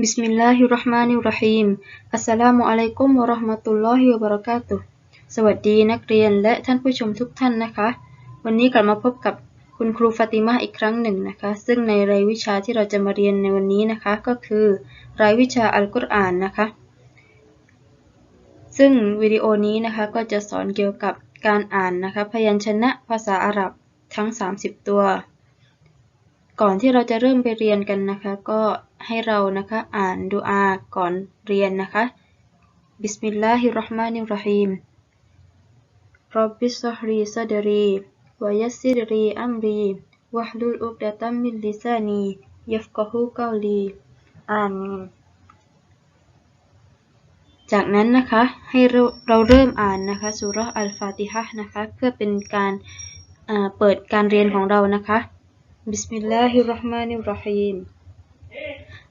บิสมิลลาฮิรเราะห์มานิรเราะฮีมอัสสลามุอะลัยกุมวะเราะห์มะตุลลอฮิวะบะเราะกาตุสวัสดีนักเรียนและท่านผู้ชมทุกท่านนะคะ วันนี้กลับมาพบกับคุณครูฟาติมาอีกครั้งหนึ่งนะคะ ซึ่งในรายวิชาที่เราจะมาเรียนในวันนี้นะคะ ก็คือ รายวิชาอัลกุรอานนะคะ ซึ่งวิดีโอนี้นะคะก็จะสอนเกี่ยวกับการอ่านนะคะ พยัญชนะภาษาอาหรับทั้ง 30 ตัว ก่อนที่เราจะเริ่มไปเรียนกันนะคะ ก็ ให้เรานะคะอ่านดูอาก่อนเรียนนะคะบิสมิลลาฮิรราะห์มานิรราะฮีมร็อบบิชรอฮลีซอดรีวะยัสซิรรีอัมรีวะฮลุลอุกดะตัมมินลิซานียัฟกะฮูกอลีอามีนจากนั้นนะคะให้เราเราเริ่มอ่านนะคะสุรอัลฟาติฮะนะคะเพื่อเป็นการอ่าเปิดการเรียนของเรานะคะบิสมิลลาฮิรราะห์มานิรราะฮีม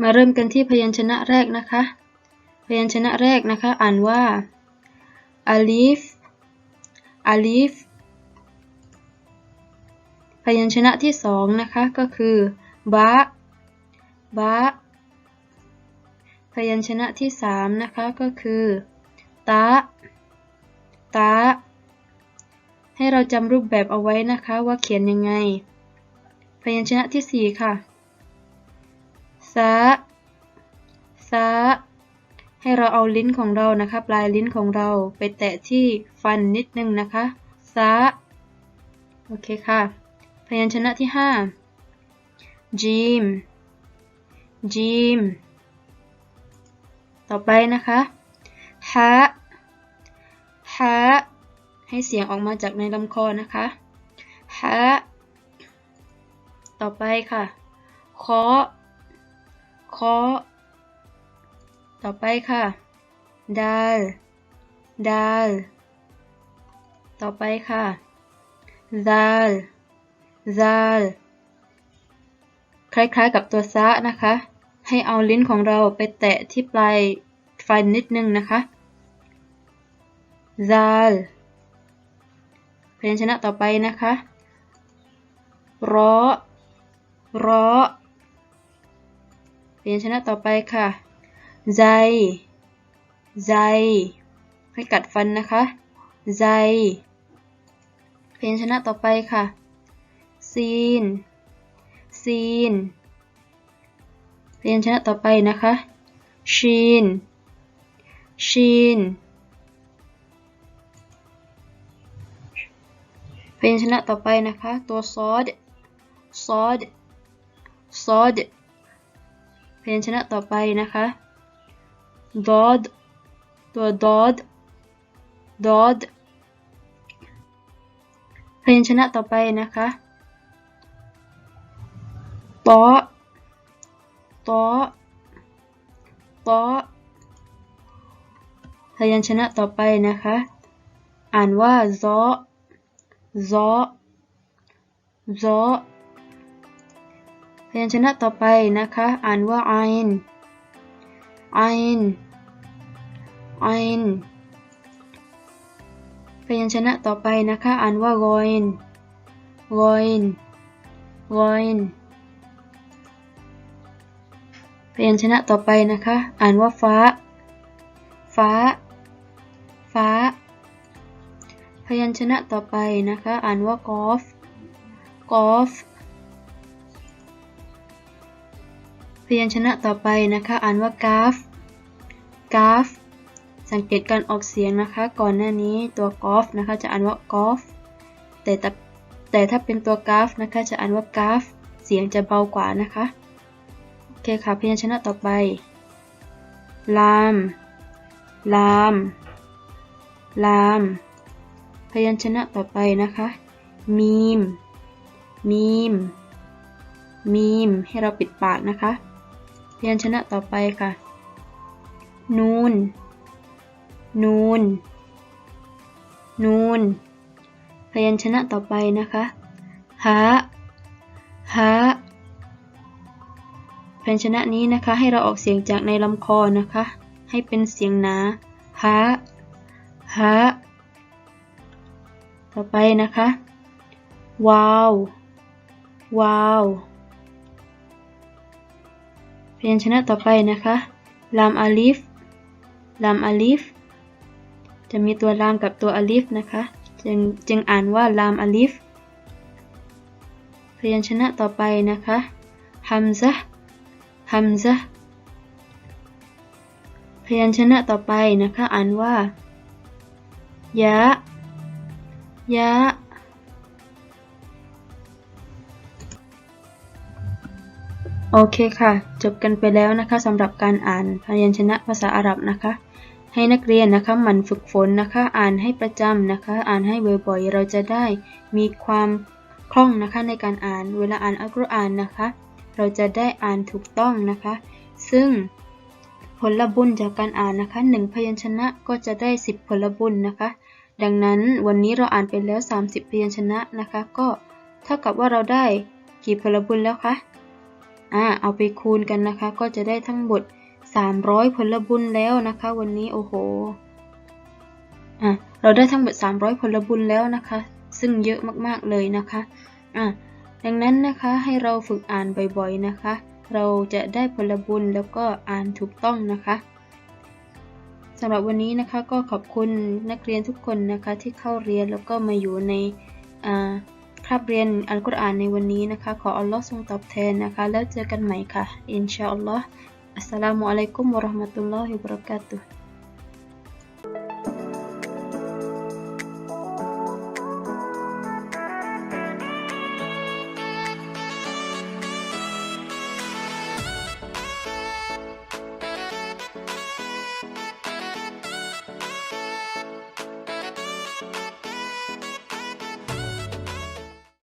มาเริ่มกันที่พยัญชนะแรกนะคะ พยัญชนะแรกนะคะ อ่านว่าอาลีฟอาลีฟพยัญชนะที่สองนะคะก็คือบะบะพยัญชนะที่สามนะคะก็คือตะตะให้เราจำรูปแบบเอาไว้นะคะว่าเขียนยังไง พยัญชนะที่สี่ค่ะ สะสะให้เราเอาลิ้นของเรานะคะ ปลายลิ้นของเราไปแตะที่ฟันนิดนึงนะคะสะโอเคค่ะ พยัญชนะที่ห้าจีม จีม ต่อไปนะคะฮะฮะให้เสียงออกมาจากในลำคอนะคะฮะต่อไปค่ะคาะ เคาะต่อไปค่ะ ดาล ดาล ต่อไปค่ะ ซาล ซาล คล้ายๆกับตัวซะนะคะ ให้เอาลิ้นของเราไปแตะที่ปลายฟันนิดนึงนะคะ ซาลพยัญชนะต่อไปนะคะรอรอ พยัญชนะต่อไปค่ะใจใจให้กัดฟันนะคะใจพยัญชนะต่อไปค่ะ ซีน ซีนพยัญชนะต่อไปนะคะ ชีน ชีนพยัญชนะต่อไปนะคะ ตัวซอด ซอด ซอด พยัญชนะต่อไปนะคะดอดตัวดอดดอดพยัญชนะต่อไปนะคะตอตอตอพยัญชนะต่อไปนะคะ อ่านว่าซอซอซอ ยัญชนะต่อไปนะคะ อ่านว่าไอนไอนไอนพยัญชนะต่อไปนะคะ อ่านว่ากอยนกอยนกอยนพยัญชนะต่อไปนะคะ อ่านว่าฟ้า ฟ้า ฟ้า พยัญชนะต่อไปนะคะ อ่านว่ากอฟกอฟ พยัญชนะต่อไปนะคะ อ่านว่ากาฟกาฟสังเกตการออกเสียงนะคะ ก่อนหน้านี้ตัวกอฟนะคะจะอ่านว่ากอฟแต่แต่ถ้าเป็นตัวกาฟนะคะ จะอ่านว่ากาฟ เสียงจะเบากว่านะคะโอเคค่ะพยัญชนะต่อไปลามลามลาม พยัญชนะต่อไปนะคะ มีม มีม มีม ให้เราปิดปากนะคะ ยัญชนะต่อไปค่ะ นูน นูน นูน พยัญชนะต่อไปนะคะ ฮะ ฮะ พยัญชนะนี้นะคะให้เราออกเสียงจากในลำคอนะคะ ให้เป็นเสียงหนา ฮะ ฮะ ต่อไปนะคะ ว้าววาว ยัญชนะต่อไปนะคะลามอาลิฟลามอาลิฟจะมีตัวลามกับตัวอาลิฟนะคะ จึงจึงอ่านว่าลามอาลิฟพยัญชนะต่อไปนะคะฮัมซะฮัมซะพยัญชนะต่อไปนะคะ อ่านว่ายะยะ โอเคค่ะ จบกันไปแล้วนะคะสำหรับการอ่านพยัญชนะภาษาอาหรับนะคะ ให้นักเรียนนะคะหมั่นฝึกฝนนะคะ อ่านให้ประจำนะคะ อ่านให้บ่อยๆ เราจะได้มีความคล่องนะคะในการอ่าน เวลาอ่านอัลกุรอานนะคะ เราจะได้อ่านถูกต้องนะคะ ซึ่งผลบุญจากการอ่านนะคะหนึ่งพยัญชนะก็จะได้ 10 ผลบุญนะคะ ดังนั้นวันนี้เราอ่านไปแล้ว 30 พยัญชนะนะคะ ก็เท่ากับว่าเราได้กี่ผลบุญแล้วคะ อ่าเอาไปคูณกันนะคะ ก็จะได้ทั้งหมด 300 ผลบุญแล้วนะคะ วันนี้โอ้โหอะเราได้ทั้งหมด 300 ผลบุญแล้วนะคะ ซึ่งเยอะมากๆเลยนะคะอะดังนั้นนะคะให้เราฝึกอ่านบ่อยๆนะคะ เราจะได้ผลบุญแล้วก็อ่านถูกต้องนะคะสำหรับวันนี้นะคะก็ขอบคุณนักเรียนทุกคนนะคะที่เข้าเรียนแล้วก็มาอยู่ในอ่า คาบเรียนอัลกุรอานในวันนี้นะคะ ขออัลลอฮ์ทรงตอบแทนนะคะ แล้วเจอกันใหม่ค่ะ อินชาอัลลอฮ์อัสสลามุอะลัยกุมวะราะห์มะตุลลอฮิวะบะเราะกาตุฮ์